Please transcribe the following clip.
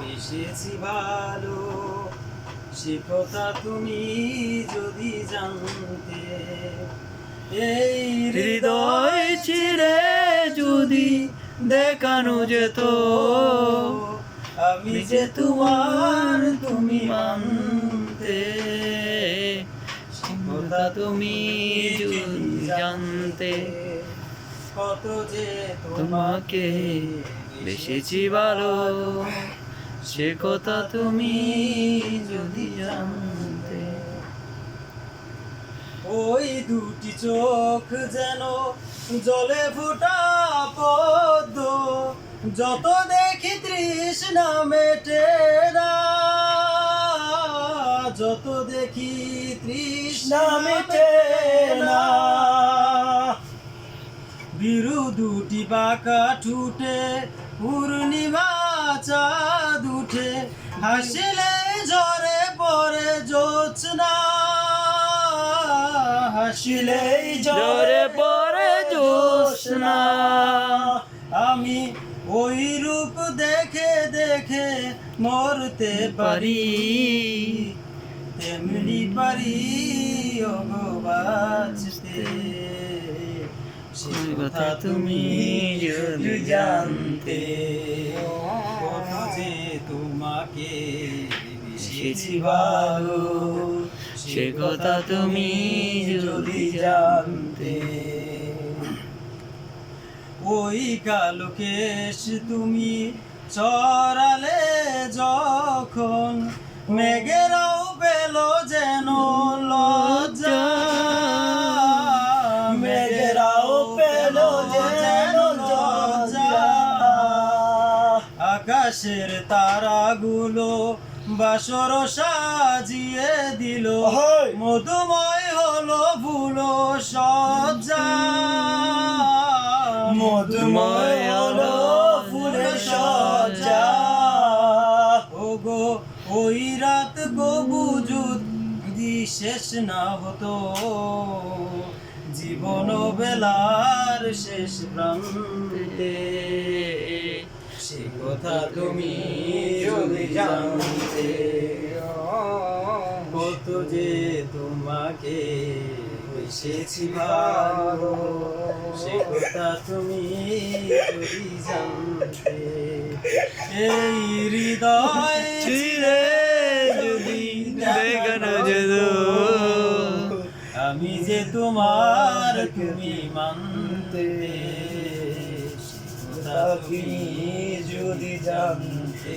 বেসেছি ভালো, সে কথা তুমি যদি জানতে। এই হৃদয় চিরে যদি দেখানো যেত, আমি যে তোমার তুমি মানতে। কথা তুমি জানতে। কত যে তোমাকে বেসেছি ভালো সে কথা তুমি যদি জানতে। ওই দুটি চোখ যেন জলে ফোটা পদ্ম যত দেখি তৃষ্ণা মেটে না যত দেখি তৃষ্ণা মেটে বিরু দুটি বাঁকা ঠুটে, পূর্ণিমা চাঁদ উঠে, হাসিলে ঝরে পরে জোৎস্না হাসিলেই জোরে পরে জোৎস্না আমি ওই রূপ দেখে দেখে মরতে পারি। তেমনি পারি অগবাচতে সে কথা তুমি যদি জানতে কত যে তোমাকে বেশি ভালো, সে কথা তুমি যদি জানতে। ওই কালো কেশ তুমি চড়ালে যখন মেঘেরাও পেল আকাশের তারাগুলো বাসর সাজিয়ে দিল। মধুময় হলো ফুলো সজ্জা। মধুময় হলো ফুলের সজ্জা। ওগো ওই রাত গো বুঝুত যদি শেষ না হতো। জীবন বেলার শেষ প্রান্তে। সে কথা তুমি যদি জানতে, কত যে তোমাকে বেসেছি ভালো, সে কথা তুমি যদি জানতে, এই হৃদয় আমি যে তোমার তুমি মানতে তুমি যদি জানতে